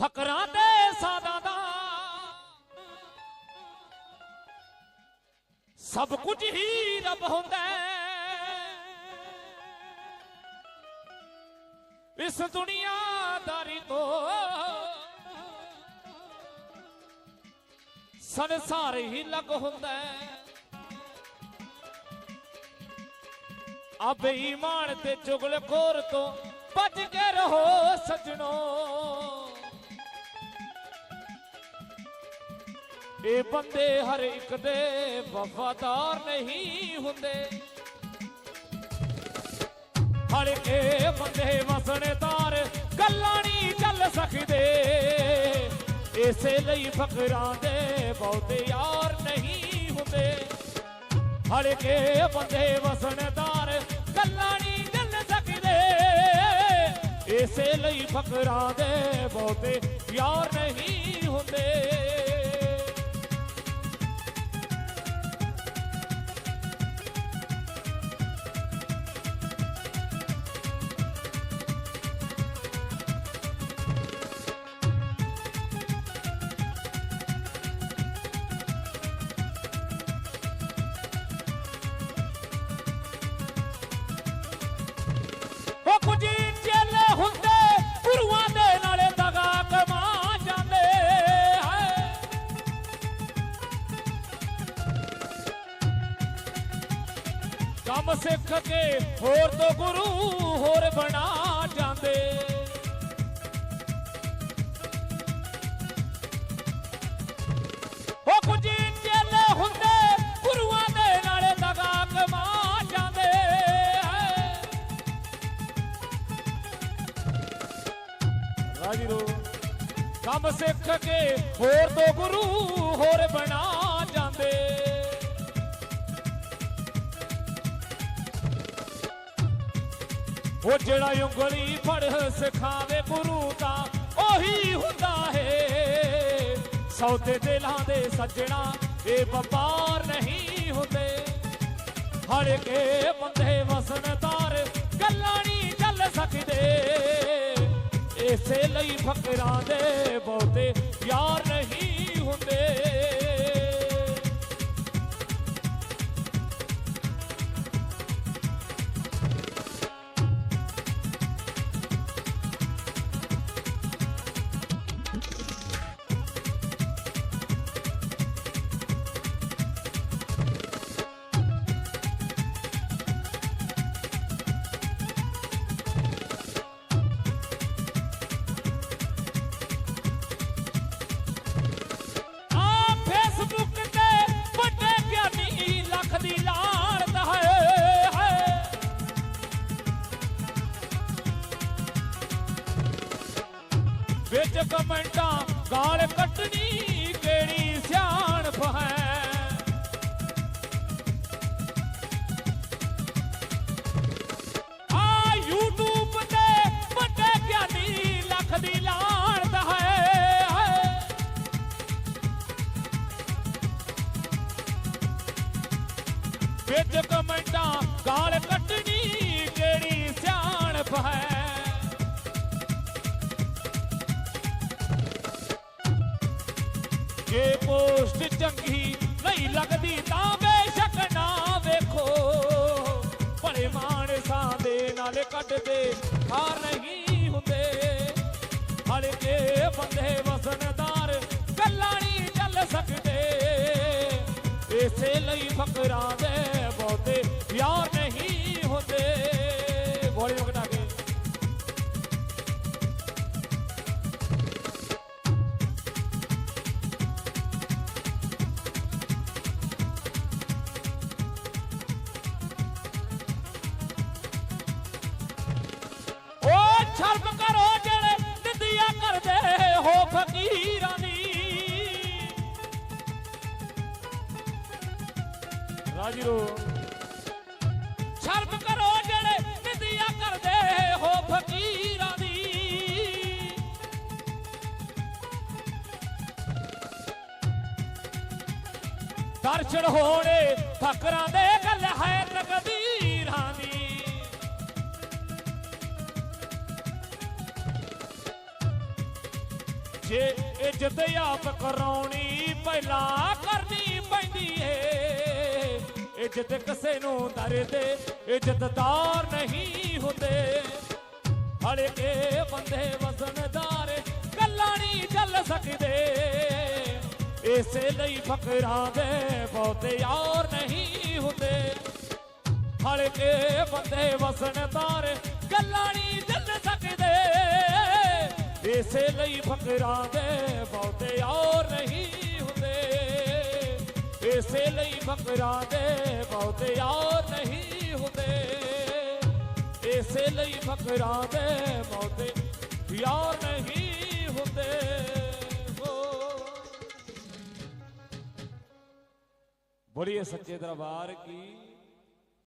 ਫਕਰਾਂ ਤੇ ਸਾਦਾ ਦਾ। ਸਭ ਕੁਝ ਹੀ ਰੱਬ ਹੁੰਦਾ ਇਸ ਦੁਨੀਆਦਾਰੀ ਤੋਂ ਸੰਸਾਰ ਹੀ ਲੱਗ ਹੁੰਦਾ ਹੈ। ਆ ਬੇਈਮਾਨ ਤੇ ਚੁਗਲਖੋਰ ਤੋਂ ਬਚ ਕੇ ਰਹੋ ਸਜਣੋ। ਇਹ ਬੰਦੇ ਹਰ ਇੱਕ ਦੇ ਵਫਾਦਾਰ ਨਹੀਂ ਹੁੰਦੇ। ਹਰ ਇਹ ਬੰਦੇ ਵਸਣਦਾਰ ਗੱਲਾਂ ਨਹੀਂ ਚੱਲ ਸਕਦੇ। ਇਸੇ ਲਈ ਫਕਰਾਂ ਦੇ ਬਹੁਤੇ ਯਾਰ ਨਹੀਂ ਹੁੰਦੇ। ਹਰ ਕੇ ਬੰਦੇ ਵਸਣਦਾਰ ਗੱਲਾਂ ਨਹੀਂ ਚੱਲ ਸਕਦੇ। ਇਸੇ ਲਈ ਫਕਰਾਂ ਦੇ ਬਹੁਤੇ ਯਾਰ ਨਹੀਂ ਹੁੰਦੇ। ਕੰਮ ਸਿੱਖ ਕੇ ਹੋਰ ਤੋਂ ਗੁਰੂ ਹੋਰ ਬਣਾ ਜਾਂਦੇ। ਉਹ ਕੁਝ ਚੇਲੇ ਹੁੰਦੇ, ਗੁਰੂਆਂ ਦੇ ਨਾਲੇ ਲਗਾ ਕਮਾ ਜਾਂਦੇ। ਹੈ ਰਾਜੀ ਕੰਮ ਸਿੱਖ ਕੇ ਹੋਰ ਤੋਂ ਗੁਰੂ ਹੋਰ ਬਣਾ ਜਾਂਦੇ। ਉਹ ਜਿਹੜਾ ਉਂਗਲੀ ਫੜ ਸਿਖਾਵੇ ਗੁਰੂ ਦਾ ਉਹੀ ਹੁੰਦਾ ਹੈ। ਸੌਦੇ ਦਿਲਾਂ ਦੇ ਸੱਜਣਾ ਇਹ ਵਪਾਰ ਨਹੀਂ ਹੁੰਦੇ। ਹੜ ਕੇ ਬੰਦੇ ਵਸਣਦਾਰ ਗੱਲਾਂ ਨਹੀਂ ਚੱਲ ਸਕਦੇ। ਇਸੇ ਲਈ ਫਕਰਾਂ ਦੇ ਬਹੁਤੇ ਯਾਰ ਨਹੀਂ ਵਿੱਚ ਕਮੈਂਟਾਂ, ਗਾਲ ਕੱਟਣੀ ਕਿਹੜੀ ਸਿਆਣਪ ਹੈ? ਆ ਤੇ ਵੱਡੇ ਗਿਆਨੀ ਲੱਖ ਦੀ ਲਾਣਤ ਹੈ। ਵਿੱਚ ਕਮੈਂਟਾਂ, ਗਾਲ ਕੱਟਣੀ ਕਿਹੜੀ ਸਿਆਣਪ ਹੈ? ਪੋਸਟ ਚੰਗੀ ਨਹੀਂ ਲੱਗਦੀ ਤਾਂ ਬੇਸ਼ੱਕ ਨਾ ਵੇਖੋ। ਭਲੇ ਮਾਨਸਾਂ ਦੇ ਨਾਲ ਕੱਢਦੇ ਹਾਰ ਨਹੀਂ ਹੁੰਦੇ। ਹਲਕੇ ਬੰਦੇ ਵਸਨਦਾਰ ਗੱਲਾਂ ਨਹੀਂ ਚੱਲ ਸਕਦੇ। ਇਸੇ ਲਈ ਫਕਰਾਂ ਦੇ ਬਹੁਤੇ ਯਾਰ ਸ਼ਰਮ ਕਰੋ ਜਿਹੜੇ ਨਿੰਦਿਆ ਕਰਦੇ ਹੋ ਫਕੀਰਾਂ ਦੀ। ਰਾਜੀ ਰੋ ਸ਼ਰਮ ਕਰੋ ਜਿਹੜੇ ਨਿੰਦਿਆ ਕਰਦੇ ਹੋ ਫਕੀਰਾਂ ਦੀ। ਦਰਸ਼ਨ ਹੋਣੇ, ਫਕਰਾਂ ਦੇ ਗੱਲ ਹੈ ਤਕਦੀਰਾਂ ਜੇ ਇੱਜ਼ਤ ਆਪ ਕਰਾਉਣੀ, ਪਹਿਲਾਂ ਕਰਨੀ ਪੈਂਦੀ ਏ। ਇੱਜ਼ਤ ਕਿਸੇ ਨੂੰ ਦਰਦੇ ਇੱਜ਼ਤਦਾਰ ਨਹੀਂ ਹੁੰਦੇ। ਹਲਕੇ ਬੰਦੇ ਵਜ਼ਨਦਾਰ ਗੱਲਾਂ ਨਹੀਂ ਚੱਲ ਸਕਦੇ। ਇਸੇ ਲਈ ਫਕਰਾਂ ਦੇ ਬਹੁਤੇ ਯਾਰ ਨਹੀਂ ਹੁੰਦੇ। ਹਲਕੇ ਬੰਦੇ ਵਸਣਦਾਰ ਗੱਲਾਂ ਨਹੀਂ ਚੱਲ ਸਕਦੇ। ਇਸੇ ਲਈ ਫਕਰਾਂ ਦੇ ਬਹੁਤੇ ਯਾਰ ਨਹੀਂ ਹੁੰਦੇ ਇਸੇ ਲਈ ਫਕਰਾਂ ਦੇ ਬਹੁਤੇ ਯਾਰ ਨਹੀਂ ਹੁੰਦੇ ਇਸੇ ਲਈ ਫਕਰਾਂ ਦੇ ਬਹੁਤੇ ਯਾਰ ਨਹੀਂ ਹੁੰਦੇ ਹੋ ਬੋਲੀਏ ਸੱਚੇ ਦਰਬਾਰ ਕੀ